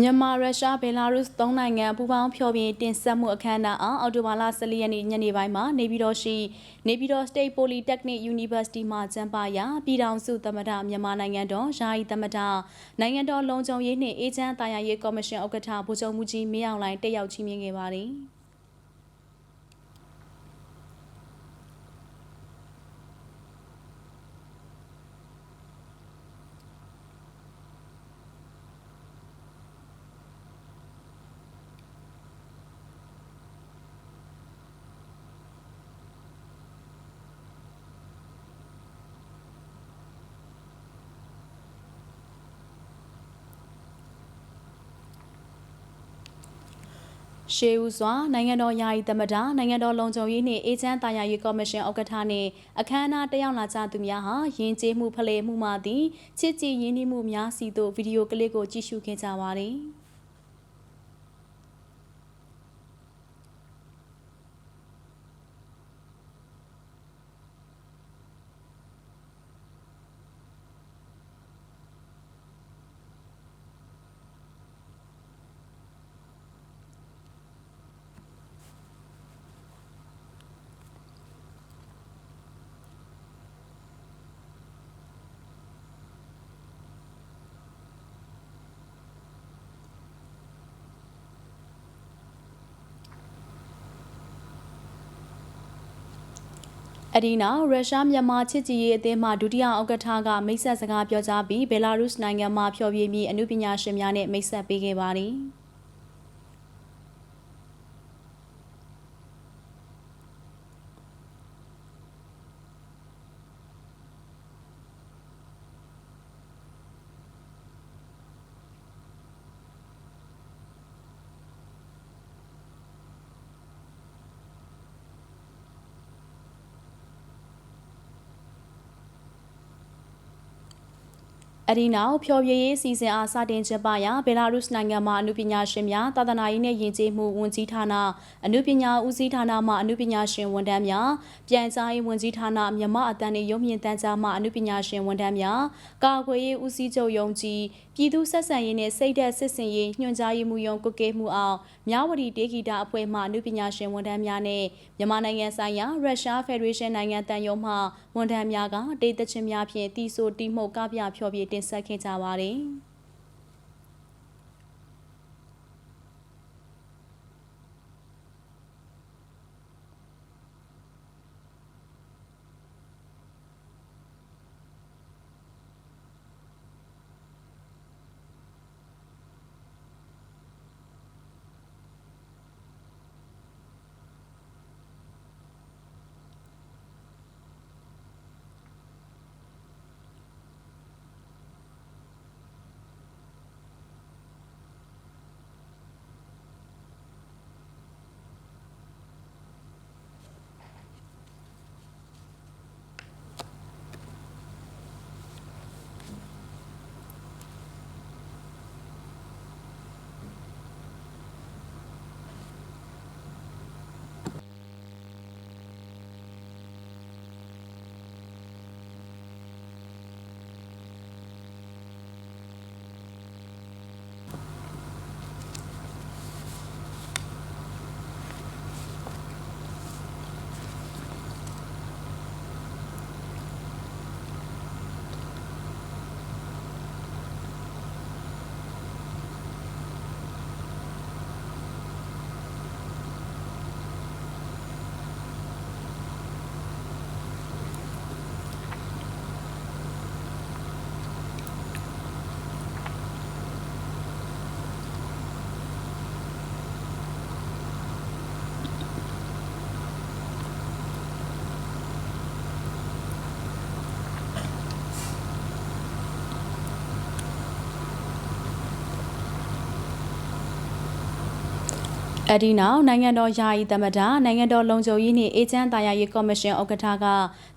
မြန်မာရုရှားဘယ်လာရုစ်သုံးနိုင်ငံပူးပေါင်းဖျော်ဖြေတင်ဆက်မှုအခမ်းအနားအောင်အော်တိုဘာလ14ရက်နေ့ညနေပိုင်းမှာနေပြည်တော်ရှိနေပြည်တော် State Polytechnic University မှာကျင်းပရာပြည်ထောင်စုသမ္မတမြန်မာနိုင်ငံတော်ယာယီသမ္မတနိုင်ငံတော်လုံခြုံရေးနှင့်အေဂျင့်တာယာရေးကော်မရှင်ဥက္ကဋ္ဌဗိုလ်ချုပ်မှုကြီးမင်းအောင်လှိုင်တက်ရောက်ချီးမြှင့်ခဲ့ပါတယ်။ ရှေးဦးစွာနိုင်ငံတော်ယာယီသမ္မတနိုင်ငံတော်လုံခြုံရေးနှင့်အေဂျင့်တာယာရေးကော်မရှင်ဥက္ကဋ္ဌနှင့်အခမ်းအနားတက်ရောက်လာကြသူများဟာယဉ်ကျေးမှုဖလှယ်မှုမှသည်ချစ်ကြည်ရင်းနှီးမှုများစီသို့ဗီဒီယိုကလစ်ကိုကြည့်ရှုခဲ့ကြပါသည်။ အဒီနောက်ရုရှားမြန်မာချစ်ကြည်ရေးအသင်းမှဒုတိယဥက္ကဋ္ဌကမိတ်ဆက်စကားပြောကြားပြီးဘယ်လာရုစ်နိုင်ငံမှာဖျော်ဖြေမည့်အမှုပညာရှင်များနဲ့မိတ်ဆက်ပေးခဲ့ပါသည်။ အဒီနောက်ဖျော်ဖြေရေးစီစဉ်အားစတင်ကျင်းပရာဘယ်လာရုစ်နိုင်ငံမှအနုပညာရှင်များသာသနာရေးနှင့်ယဉ်ကျေးမှုဝန်ကြီးဌာနအနုပညာဦးစီးဌာနမှအနုပညာရှင်ဝန်ထမ်းများပြန်ကြားရေးဝန်ကြီးဌာနမြမအတန်းနှင့်ရုပ်မြင်သံကြားမှအနုပညာရှင်ဝန်ထမ်းများကာကွယ်ရေးဦးစီးချုပ်ယုံကြည်ပြည်သူဆက်ဆံရေးနှင့်စိတ်ဓာတ်စစ်စင်ရေးညွှန်ကြားရေးမှူးရုံးကွက်ကဲမှုအောင်မြဝတီတေဂီတာအဖွဲ့မှအနုပညာရှင်ဝန်ထမ်းများနဲ့မြန်မာနိုင်ငံဆိုင်ရာရုရှားဖက်ဒရေးရှင်းနိုင်ငံတန်ယုံမှဝန်ထမ်းများကတေးသချင်းများဖြင့်တီဆိုတီမှုတ်ကပြဖျော်ဖြေတင်ဆက်ခဲ့ကြပါတယ်။ အဒီနောက်နိုင်ငံတော်ယာယီသမ္မတနိုင်ငံတော်လုံခြုံရေးနှင့်အေဂျင့်တာယာရေးကော်မရှင်ဥက္ကဋ္ဌက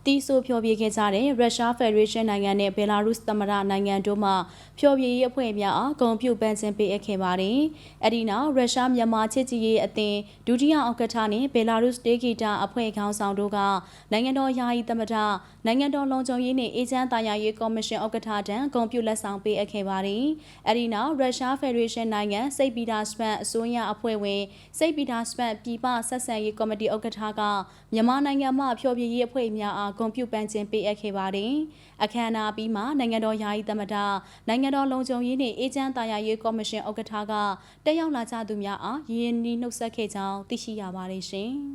တီးဆိုဖျော်ဖြေခဲ့ကြတဲ့ရုရှားဖက်ဒရေးရှင်းနိုင်ငံနဲ့ဘယ်လာရုစ်သမ္မတနိုင်ငံတို့မှဖျော်ဖြေရေးအဖွဲ့များအားဂုဏ်ပြုပန်းစင်ပေးအပ်ခဲ့ပါတယ်။အဒီနောက်ရုရှားမြန်မာချစ်ကြည်ရေးအသင်းဒုတိယဥက္ကဋ္ဌနှင့်ဘယ်လာရုစ်ဒေဂီတာအဖွဲ့ခေါင်းဆောင်တို့ကနိုင်ငံတော်ယာယီသမ္မတနိုင်ငံတော်လုံခြုံရေးနှင့်အေဂျင့်တာယာရေးကော်မရှင်ဥက္ကဋ္ဌတန်းဂုဏ်ပြုလက်ဆောင်ပေးအပ်ခဲ့ပါတယ်။အဒီနောက်ရုရှားဖက်ဒရေးရှင်းနိုင်ငံစိတ်ပီတာစပန်အစိုးရအဖွဲ့ဝင်စိတ်ပီတာစပန်ပြည်ပဆက်ဆံရေးကော်မတီဥက္ကဋ္ဌကမြန်မာနိုင်ငံမှဖျော်ဖြေရေးအဖွဲ့များအားဂုဏ်ပြုပန်းခြင်းပေးအပ်ခဲ့ပါတယ်။အခမ်းအနားပြီးမှနိုင်ငံတော်ယာယီသမ္မတနိုင်ငံတော်လုံခြုံရေးနှင့်အေဂျင့်တာယာရေးကော်မရှင်ဥက္ကဋ္ဌကတက်ရောက်လာကြသူများအားရင်းနှီးနှုတ်ဆက်ခဲ့ကြောင်းသိရှိရပါတယ်ရှင်။